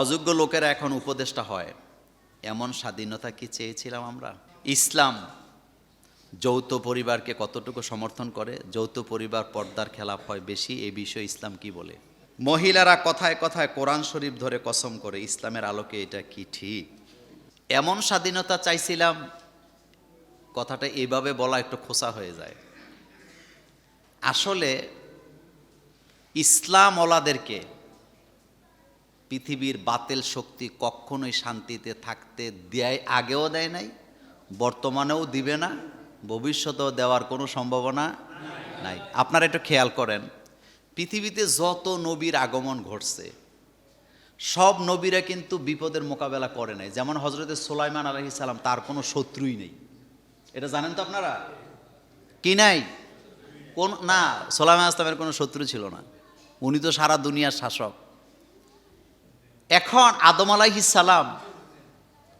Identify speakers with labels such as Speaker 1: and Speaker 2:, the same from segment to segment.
Speaker 1: অযোগ্য লোকেরা এখন উপদেষ্টা হয়। এমন স্বাধীনতা কি চেয়েছিলাম আমরা? ইসলাম যৌথ পরিবারকে কতটুকু সমর্থন করে? যৌথ পরিবার পর্দার খেলাফ হয় বেশি এই বিষয়ে ইসলাম কি বলে? মহিলারা কথায় কথায় কোরআন শরীফ ধরে কসম করে, ইসলামের আলোকে এটা কি ঠিক? এমন স্বাধীনতা চাইছিলাম, কথাটা এইভাবে বলা একটু খোসা হয়ে যায়। আসলে ইসলাম ওলাদেরকে পৃথিবীর বাতেল শক্তি কখনোই শান্তিতে থাকতে দেয়, আগেও দেয় নাই, বর্তমানেও দিবে না, ভবিষ্যতেও দেওয়ার কোনো সম্ভাবনা নাই। আপনারা একটু খেয়াল করেন, পৃথিবীতে যত নবীর আগমন ঘটছে, সব নবীরা কিন্তু বিপদের মোকাবেলা করে নাই। যেমন হজরতে সোলাইমান আলহি সালাম, তার কোনো শত্রুই নেই। এটা জানেন তো আপনারা? কি নাই? কোন না, সোলাইমান আসলামের কোনো শত্রু ছিল না। উনি তো সারা দুনিয়ার শাসক। এখন আদম সালাম,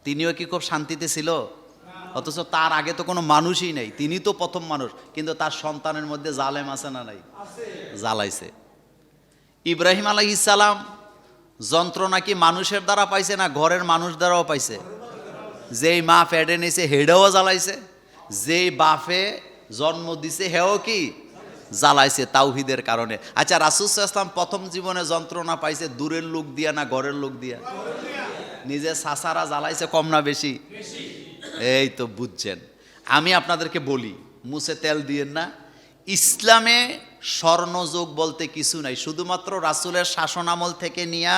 Speaker 1: তিনিও কি খুব শান্তিতে ছিল? অথচ তার আগে তো কোনো মানুষই নেই, তিনি তো প্রথম মানুষ, কিন্তু তার সন্তানের মধ্যে জালেম আছে না নাই? জ্বালাইছে। ইব্রাহিম সালাম যন্ত্রণা কি মানুষের দ্বারা পাইছে না ঘরের মানুষ দ্বারাও পাইছে? যেই মা ফেডে নিছে, হেডেও জ্বালাইছে। যেই বাফে জন্ম দিছে, হেও কি জ্বালাইছে তাওহিদের কারণে। আচ্ছা রাসুস ইসলাম প্রথম জীবনে যন্ত্রণা পাইছে দূরের লোক দিয়া না ঘরের লোক দিয়া? নিজে সাসারা জ্বালাইছে কম না বেশি? এই তো বুঝছেন। আমি আপনাদেরকে বলি, মুছে তেল দিয়েন না। ইসলামে স্বর্ণযোগ বলতে কিছু নাই। শুধুমাত্র রাসুলের শাসনামল থেকে নিয়া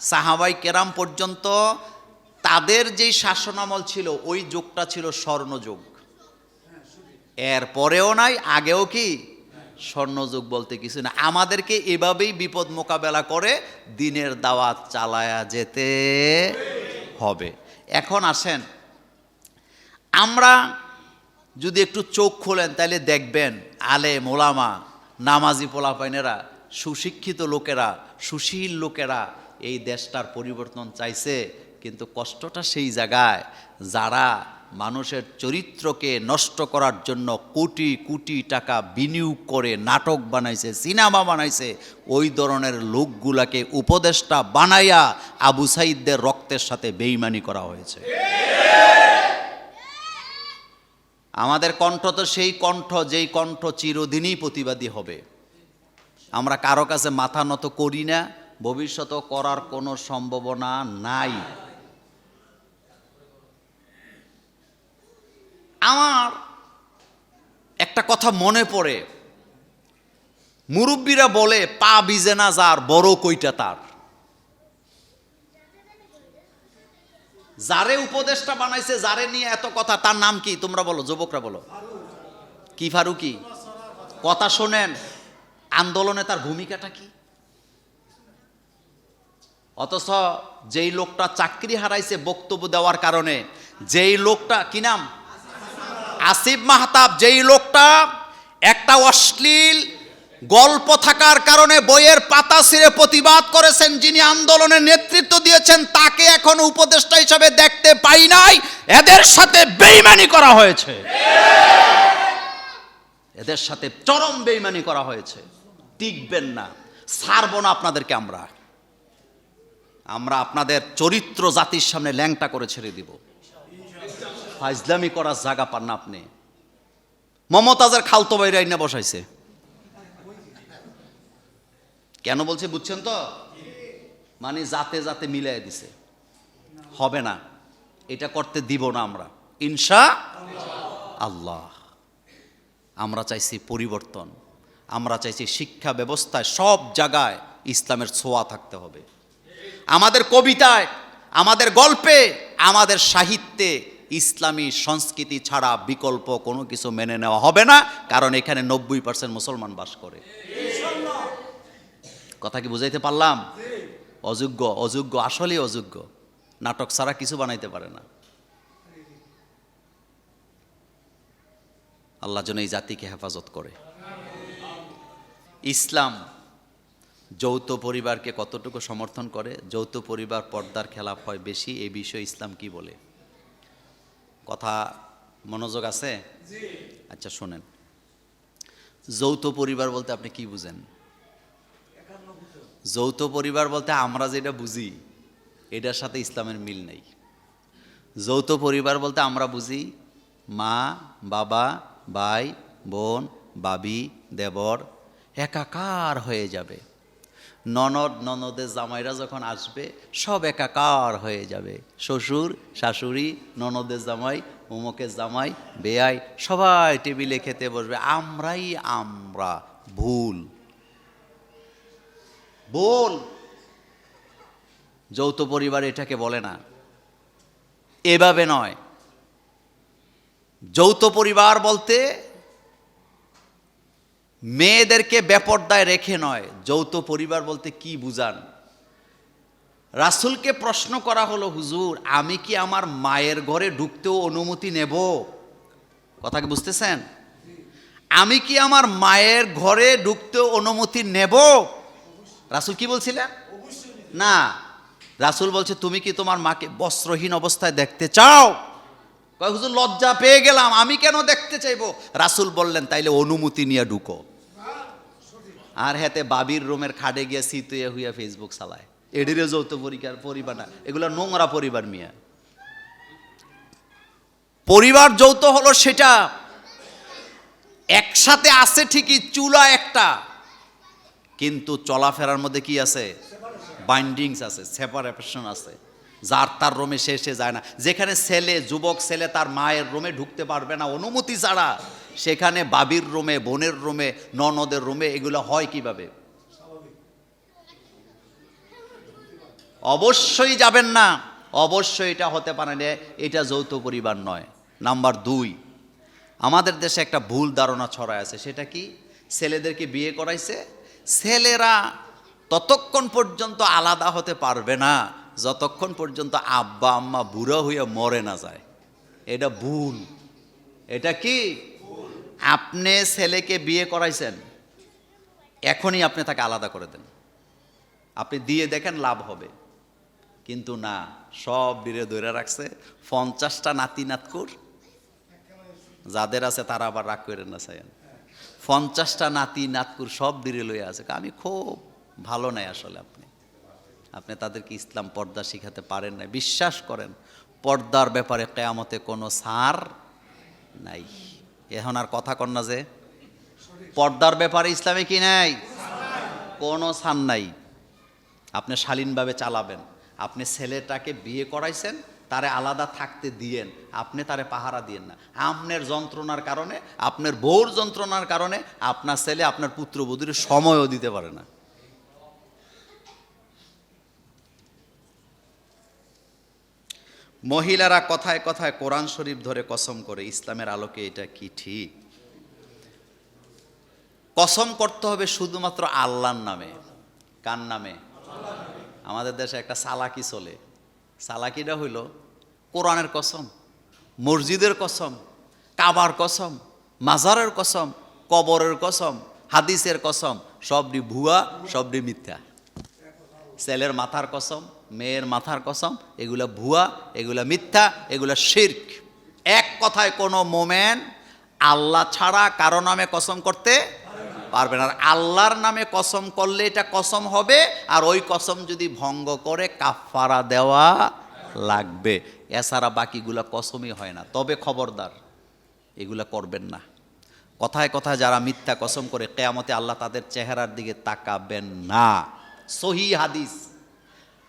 Speaker 1: সাহাবাই কেরাম পর্যন্ত তাদের যেই শাসনামল ছিল, ওই যোগটা ছিল স্বর্ণযোগ। এর পরেও নাই, আগেও কি? স্বর্ণযুগ বলতে কিছু না। আমাদেরকে এভাবেই বিপদ মোকাবেলা করে দিনের দাওয়াত চালায়া যেতে হবে। এখন আসেন, আমরা যদি একটু চোখ খোলেন, তাহলে দেখবেন আলে মোলামা নামাজি পোলাপাইনেরা, সুশিক্ষিত লোকেরা, সুশীল লোকেরা এই দেশটার পরিবর্তন চাইছে। কিন্তু কষ্টটা সেই জায়গায়, যারা মানুষের চরিত্রকে নষ্ট করার জন্য কোটি কোটি টাকা বিনিয়োগ করে নাটক বানাইছে, সিনেমা বানাইছে, ওই ধরনের লোকগুলাকে উপদেষ্টা বানাইয়া আবু সাইদদের রক্তের সাথে বেইমানি করা হয়েছে। আমাদের কণ্ঠ তো সেই কণ্ঠ, যেই কণ্ঠ চিরদিনই প্রতিবাদী হবে। আমরা কারও কাছে মাথা নত করি না, ভবিষ্যতেও করার কোনো সম্ভাবনা নাই। আমার একটা কথা মনে পড়ে। মুরব্বীরা বলে, পা বিজে না যার, বড় কইটা তার। যারে উপদেশটা বানাইছে, যারে নিয়ে এত কথা, তার নাম কি? তোমরা বলো, যুবকরা বলো। কি ফারুকি? কথা শোনেন, আন্দোলনে তার ভূমিকাটা কি? অথচ যেই লোকটা চাকরি হারাইছে বক্তব্য দেওয়ার কারণে, যেই লোকটা, কি নাম? আসিফ মাহতাব, যেই লোকটা একটা অশ্লীল গল্প থাকার কারণে বইয়ের পাতা ছিঁড়ে প্রতিবাদ করেছেন, যিনি আন্দোলনের নেতৃত্ব দিয়েছেন, তাকে এখন উপদেষ্টা হিসাবে দেখতে পাই নাই। এদের সাথে বেইমানি করা হয়েছে। এদের সাথে চরম বেইমানি করা হয়েছে। টিকবেন না। ছাড়ব না আপনাদেরকে আমরা। আমরা আপনাদের চরিত্র জাতির সামনে ল্যাংটা করে ছেড়ে দিব। ফাইজলামি করার জায়গা পান না আপনি। মমতাজের খালতো বাইরে আইনা বসাইছে। কেন বলছে বুঝছেন তো? মানে যাতে যাতে মিলাই দিছে। হবে না। এটা করতে দিব না আমরা। ইনশা আল্লাহ। আমরা চাইছি পরিবর্তন। আমরা চাইছি শিক্ষা ব্যবস্থায় সব জায়গায় ইসলামের ছোঁয়া থাকতে হবে। আমাদের কবিতায়, আমাদের গল্পে, আমাদের সাহিত্যে ইসলামী সংস্কৃতি ছাড়া বিকল্প কোনো কিছু মেনে নেওয়া হবে না, কারণ এখানে নব্বই পার্সেন্ট মুসলমান বাস করে। কথা কি বুঝাইতে পারলাম? অযোগ্য অযোগ্য, আসলেই অযোগ্য। নাটক ছাড়া কিছু বানাইতে পারে না। আল্লাহ যেন এই জাতিকে হেফাজত করে। ইসলাম যৌথ পরিবারকে কতটুকু সমর্থন করে? যৌথ পরিবার পর্দার খেলাফ হয় বেশি এই বিষয়ে ইসলাম কি বলে? কথা মনোযোগ আছে? আচ্ছা শোনেন। যৌথ পরিবার বলতে আপনি কি বুঝেন? যৌথ পরিবার বলতে আমরা যেটা বুঝি এটার সাথে ইসলামের মিল নেই। যৌথ পরিবার বলতে আমরা বুঝি মা বাবা ভাই বোন বাবি দেবর একাকার হয়ে যাবে। ননদ ননদের জামাইরা যখন আসবে, সব একাকার হয়ে যাবে। শ্বশুর, শাশুড়ি, ননদের জামাই উমকের জামাই, বেয়াই, সবাই টেবিলে খেতে বসবে। আমরাই আমরা, ভুল। ভুল। যৌথ পরিবার এটাকে বলে না। এভাবে নয়। যৌথ পরিবার বলতে মেয়েদেরকে বেপর্দায় রেখে নয়, যৌথ পরিবার বলতে কি বুঝান? রাসুলকে প্রশ্ন করা হলো, হুজুর, আমি কি আমার মায়ের ঘরে ঢুকতেও অনুমতি নেব? কথা কি বুঝতেছেন? আমি কি আমার মায়ের ঘরে ঢুকতেও অনুমতি নেব? রাসুল কি বলছিলেন? না। রাসুল বলছে, তুমি কি তোমার মাকে বস্ত্রহীন অবস্থায় দেখতে চাও? কয়, হুজুর, লজ্জা পেয়ে গেলাম, আমি কেন দেখতে চাইব? রাসুল বললেন, তাইলে অনুমতি নিয়ে ঢুকো। আর হেতে বাবির রুমের খাটে গিয়ে সিতুয়ে হইয়া ফেসবুক চালায়। এডিরে যৌথ পরিকার পরিবার না, এগুলো নোংরা পরিবার মিয়া। পরিবার যৌথ হলো সেটা, একসাথে আছে ঠিকই, চুলা একটা, কিন্তু চলাফেরার মধ্যে কি আছে? বাইন্ডিংস আছে সেপারেশন আছে। যার তার রোমে সে যায় না। যেখানে ছেলে, যুবক ছেলে তার মায়ের রোমে ঢুকতে পারবে না, অনুমতি ছাড়া। সেখানে বাবির রুমে, বোনের রুমে, ননদের রুমে এগুলো হয় কীভাবে? অবশ্যই যাবেন না। অবশ্যই এটা হতে পারে না এটা যৌথ পরিবার নয়। নাম্বার দুই, আমাদের দেশে একটা ভুল ধারণা ছড়ায় আছে, সেটা কি? ছেলেদেরকে বিয়ে করাইছে, ছেলেরা ততক্ষণ পর্যন্ত আলাদা হতে পারবে না, যতক্ষণ পর্যন্ত আব্বা আম্মা বুড়ো হয়ে মরে না যায়। এটা ভুল। এটা কি? আপনি ছেলেকে বিয়ে করাইছেন, এখনই আপনি তাকে আলাদা করে দেন। আপনি দিয়ে দেখেন লাভ হবে। কিন্তু না, সব বীরে ধরে রাখছে, পঞ্চাশটা নাতি নাতকুর, যাদের আছে তারা আবার রাগ করে না চাইন পঞ্চাশটা নাতি নাতকুর সব বীরে লয়ে আছে। আমি খুব ভালো নাই আসলে আপনি। আপনি তাদেরকে ইসলাম পর্দা শিখাতে পারেন না বিশ্বাস করেন, পর্দার ব্যাপারে কেয়ামতে কোনো সার নাই। এখন আর কথা কন না যে। পর্দার ব্যাপারে ইসলামে কি নাই? কোনো সান নাই। আপনি শালীনভাবে চালাবেন। আপনি ছেলেটাকে বিয়ে করাইছেন, তারে আলাদা থাকতে দিয়েন। আপনি তারে পাহারা দিয়েন না। আপনার যন্ত্রণার কারণে, আপনার বউর যন্ত্রণার কারণে আপনার ছেলে, আপনার পুত্রবধূর সময়ও দিতে পারে না। মহিলারা কথায় কথায় কোরআন শরীফ ধরে কসম করে, ইসলামের আলোকে এটা কি ঠিক? কসম করতে হবে শুধুমাত্র আল্লাহর নামে। কার নামে? আমাদের দেশে একটা সালাকি চলে। সালাকিটা হইল কোরআনের কসম, মসজিদের কসম, কাবার কসম, মাজারের কসম, কবরের কসম, হাদিসের কসম সবটি ভুয়া সবটি মিথ্যা। ছেলের মাথার কসম মেয়ের মাথার কসম, এগুলা ভুয়া, এগুলা মিথ্যা, এগুলা শির্ক। এক কথায় কোনো মোমেন আল্লাহ ছাড়া কারও নামে কসম করতে পারবে না। আর আল্লাহর নামে কসম করলে এটা কসম হবে, আর ওই কসম যদি ভঙ্গ করে কাফারা দেওয়া লাগবে। এছাড়া বাকিগুলা কসমই হয় না। তবে খবরদার, এগুলা করবেন না। কথায় কথায় যারা মিথ্যা কসম করে, কেয়ামতে আল্লাহ তাদের চেহারার দিকে তাকাবেন না। সহি হাদিস।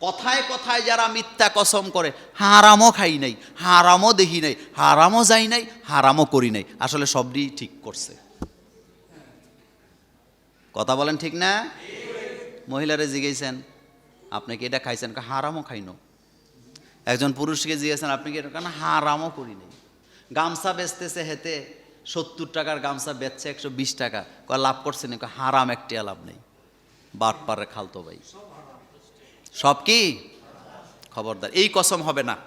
Speaker 1: কথায় কথায় যারা মিথ্যা কসম করে, হারামও খাই নাই, হারামও দেখি নাই, হারামও যাই নাই, হারামও করি নাই। আসলে সবই ঠিক করছে। কথা বলেন ঠিক না? মহিলারা জিগেছেন আপনি কি এটা খাইছেন? হারামও খাইনো একজন পুরুষকে জিজ্ঞেসেন, আপনি কি এটা হারামও করি নাই। গামছা বেচতেছে হেতে, সত্তর টাকার গামছা বেচছে একশো বিশ টাকা। লাভ করছেন কয়, হারাম, একটিয়া লাভ নেই। বাট পারে খালতো ভাই। সব কি? খবরদার। এই কসম হবে না।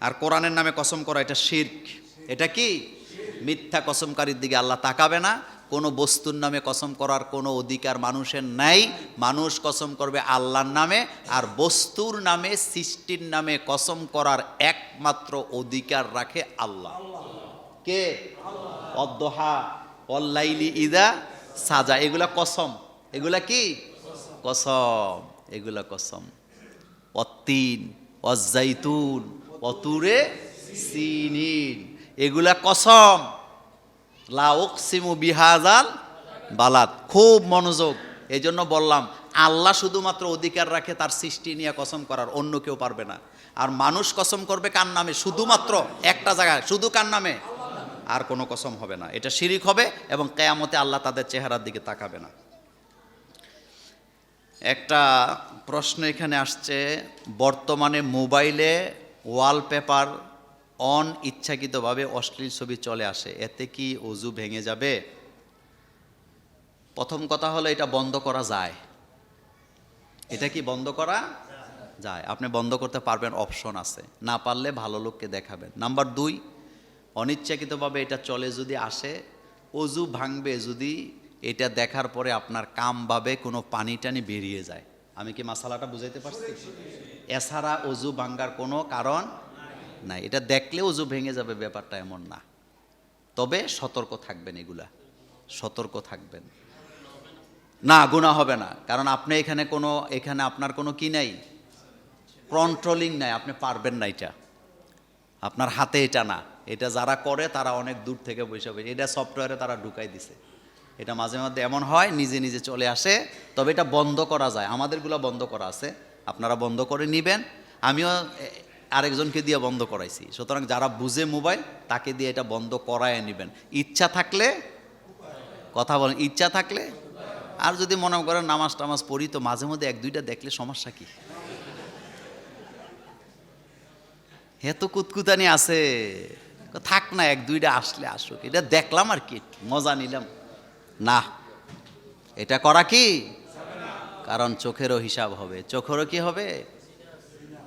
Speaker 1: আর কোরআনের নামে কসম করা এটা শির্ক। এটা কি? মিথ্যা কসমকারীর দিকে আল্লাহ তাকাবে না। কোনো বস্তুর নামে কসম করার কোনো অধিকার মানুষের নাই। মানুষ কসম করবে আল্লাহর নামে। আর বস্তুর নামে, সৃষ্টির নামে কসম করার একমাত্র অধিকার রাখে আল্লাহ। কে? অদ্দোহা, অল্লাইলি ইদা সাজা। এগুলা কসম। এগুলা কি? কসম। এগুলা কসম। অত্তিন অজাইতুন অতুরে সিনিন। এগুলা কসম। লা উকসিমু বিহাজাল বালাত খুব মনোযোগ। এই জন্য বললাম, আল্লাহ শুধুমাত্র অধিকার রাখে তার সৃষ্টি নিয়ে কসম করার, অন্য কেউ পারবে না। আর মানুষ কসম করবে কার নামে? শুধুমাত্র একটা জায়গায়, শুধু কার নামে? আর কোনো কসম হবে না। এটা শিরিক হবে এবং কেয়ামতে আল্লাহ তাদের চেহারার দিকে তাকাবে না। একটা প্রশ্ন এখানে আসছে, বর্তমানে মোবাইলে ওয়ালপেপার অন ইচ্ছাকৃতভাবে অশ্লীল ছবি চলে আসে, এতে কি অজু ভেঙে যাবে? প্রথম কথা হলো এটা বন্ধ করা যায়। এটা কি বন্ধ করা যায়? আপনি বন্ধ করতে পারবেন, অপশন আছে। না পারলে ভালো লোককে দেখাবেন। নাম্বার দুই, অনিচ্ছাকৃতভাবে এটা চলে যদি আসে, অজু ভাঙবে যদি এটা দেখার পরে আপনার কামভাবে কোনো পানি টানি বেরিয়ে যায়। আমি কি মশালাটা বুঝাইতে পারছি? এছাড়া অজু ভাঙ্গার কোনো কারণ নাই। এটা দেখলে অজু ভেঙে যাবে, ব্যাপারটা এমন না। তবে সতর্ক থাকবেন এগুলা। সতর্ক থাকবেন। না গুণা হবে না। কারণ আপনি এখানে কোনো, এখানে আপনার কোনো কি নাই? কন্ট্রোলিং নাই। আপনি পারবেন না এটা। আপনার হাতে এটা না। এটা যারা করে, তারা অনেক দূর থেকে বসে এটা সফটওয়্যারে তারা ঢুকাই দিছে। এটা মাঝে মধ্যে এমন হয়, নিজে নিজে চলে আসে, তবে এটা বন্ধ করা যায়। আমাদেরগুলো বন্ধ করা আছে। আপনারা বন্ধ করে নেবেন। আমিও আরেকজনকে দিয়ে বন্ধ করাইছি। সুতরাং যারা বুঝে মোবাইল, তাকে দিয়ে এটা বন্ধ করায় নেবেন। ইচ্ছা থাকলে, কথা বলেন, ইচ্ছা থাকলে, আর যদি মনে করেন নামাজ টামাজ পড়ি, তো মাঝে মধ্যে এক, দুইটা দেখলে সমস্যা কি? হে তো কুতকুতানি আছে। থাক না, এক, দুইটা আসলে আসুক। এটা দেখলাম আর কি, মজা নিলাম। না। এটা করা কি? কারণ চোখেরও হিসাব হবে। চোখেরও কি হবে?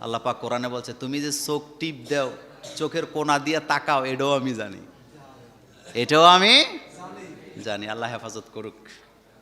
Speaker 1: আল্লাপাক কোরআনে বলছে, তুমি যে চোখ টিপ দাও, চোখের কোনা দিয়ে তাকাও, এটাও আমি জানি। এটাও আমি জানি। আল্লাহ হেফাজত করুক।